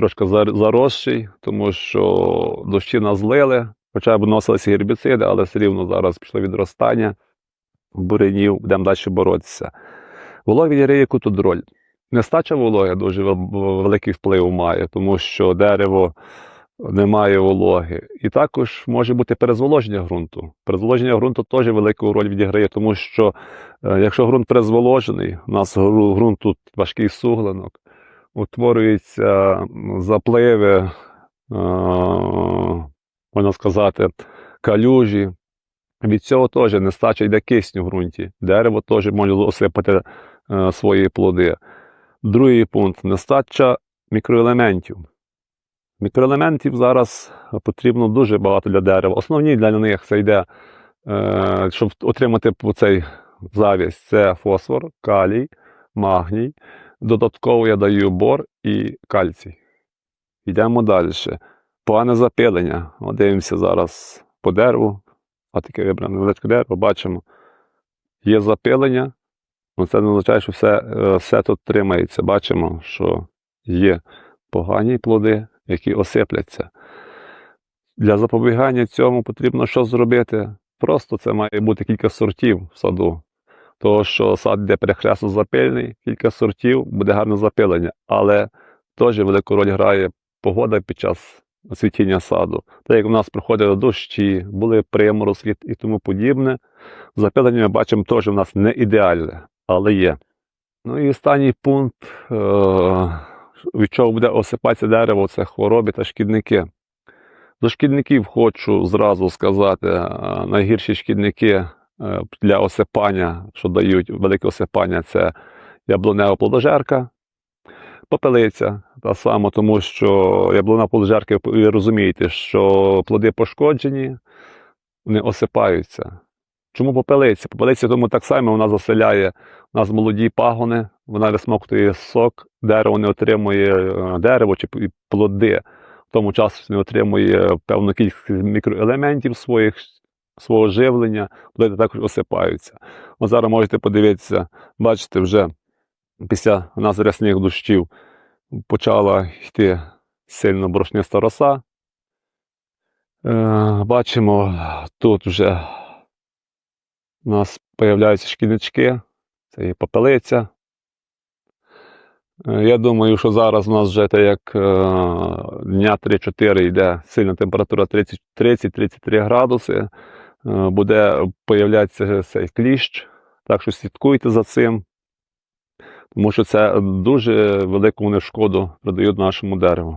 трошки заросший, тому що дощі нас злили, хоча б вносилися гербіциди, але все рівно зараз пішло відростання буренів, будемо далі боротися. Вологі яри яку тут роль? Нестача вологи дуже великий вплив має, тому що дерево не має вологи. І також може бути перезволоження ґрунту. Перезволоження ґрунту теж велику роль відіграє, тому що е, якщо ґрунт перезволожений, у нас ґрунт тут важкий суглинок, утворюються запливи, е, можна сказати, калюжі. Від цього теж нестача йде кисню в ґрунті. Дерево теж може осипати е, свої плоди. Другий пункт нестача мікроелементів. Мікроелементів зараз потрібно дуже багато для дерева. Основні для них це йде, е, щоб отримати цей завість, це фосфор, калій, магній. Додатково я даю бор і кальцій. Йдемо далі. Погане запилення. От Дивимося зараз по дереву. А таке вибране невеличке дерево, бачимо. Є запилення, але це не означає, що все, е, все тут тримається. Бачимо, що є погані плоди, які осипляться. Для запобігання цьому потрібно що зробити? Просто це має бути кілька сортів в саду. Того, що сад йде перехресно запильний, кілька сортів, буде гарне запилення. Але теж велику роль грає погода під час цвітіння саду. Так як у нас проходили дощі, були приморозки і тому подібне. Запилення ми бачимо теж у нас не ідеальне, але є. Ну і останній пункт, е, від чого буде осипатися дерево, це хвороби та шкідники. До шкідників хочу зразу сказати, е, найгірші шкідники для осипання, що дають велике осипання, це яблунева плодожерка, попелиця. Та сама, тому що яблуна плодожерка, ви розумієте, що плоди пошкоджені, вони осипаються. Чому попелиця? Попелиця тому так само вона заселяє у нас молоді пагони, вона висмоктує сок, дерево не отримує е, дерево чи плоди. В тому часу не отримує певну кількість мікроелементів своїх, свого живлення, плоди також осипаються. От зараз можете подивитися, бачите, вже після у нас рясних дощів почала йти сильно борошниста роса. Е, Бачимо, тут вже у нас появляються шкіднички, це і попелиця. Е, Я думаю, що зараз у нас вже так як е, дня 3-4 йде сильна температура 30 30-33 градуси, буде появлятися цей кліщ, так що слідкуйте за цим, тому що це дуже велику шкоду придають нашому дереву.